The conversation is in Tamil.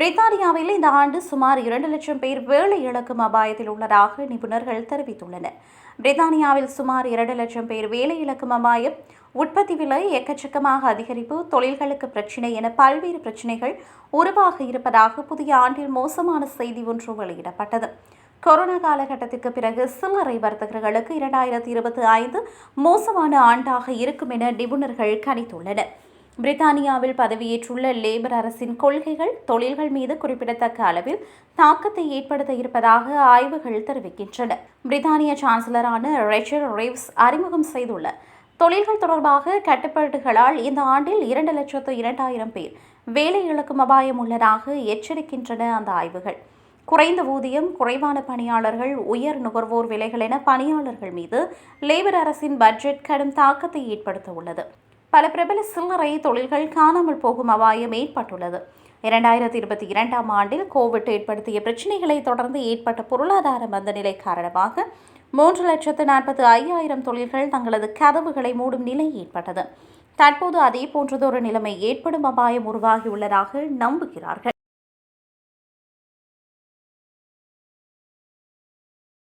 பிரித்தானியாவில் இந்த ஆண்டு சுமார் இரண்டு லட்சம் பேர் வேலை இழக்கும் அபாயத்தில் உள்ளதாக நிபுணர்கள் தெரிவித்துள்ளனர். பிரித்தானியாவில் சுமார் இரண்டு லட்சம் பேர் வேலை இழக்கும் அபாயம் உற்பத்தி விலை எக்கச்சக்கமாக அதிகரிப்பு தொழில்களுக்கு பிரச்சினை என பல்வேறு பிரச்சினைகள் உருவாக இருப்பதாக புதிய ஆண்டில் மோசமான செய்தி ஒன்று வெளியிடப்பட்டது. கொரோனா காலகட்டத்திற்கு பிறகு சில்லறை வர்த்தகர்களுக்கு இரண்டாயிரத்தி இருபத்தி ஐந்து மோசமான ஆண்டாக இருக்கும் என நிபுணர்கள் கணித்துள்ளனர். பிரித்தானியாவில் பதவியேற்றுள்ள லேபர் அரசின் கொள்கைகள் தொழில்கள் மீது குறிப்பிடத்தக்க அளவில் தாக்கத்தை ஏற்படுத்த இருப்பதாக ஆய்வுகள் தெரிவிக்கின்றன. பிரித்தானிய சான்சலரான ரெச்சர் ரேவ்ஸ் அறிமுகம் செய்துள்ள தொழில்கள் தொடர்பாக கட்டுப்பாடுகளால் இந்த ஆண்டில் இரண்டு லட்சத்து இரண்டாயிரம் பேர் வேலை இழக்கும் அபாயம் உள்ளதாக எச்சரிக்கின்றன அந்த ஆய்வுகள். குறைந்த ஊதியம் குறைவான பணியாளர்கள் உயர் நுகர்வோர் விலைகள் என பணியாளர்கள் மீது லேபர் அரசின் பட்ஜெட் கடும் தாக்கத்தை ஏற்படுத்த உள்ளது. பல பிரபல சில்லறை தொழில்கள் காணாமல் போகும் அபாயம் ஏற்பட்டுள்ளது. இரண்டாயிரத்தி இருபத்தி இரண்டாம் ஆண்டில் கோவிட் ஏற்படுத்திய பிரச்சினைகளை தொடர்ந்து ஏற்பட்ட பொருளாதார மந்தநிலை காரணமாக மூன்று லட்சத்து நாற்பத்தி ஐயாயிரம் தொழில்கள் தங்களது கதவுகளை மூடும் நிலை ஏற்பட்டது. தற்போது அதே போன்றதொரு நிலைமை ஏற்படும் அபாயம் உருவாகியுள்ளதாக நம்புகிறார்கள்.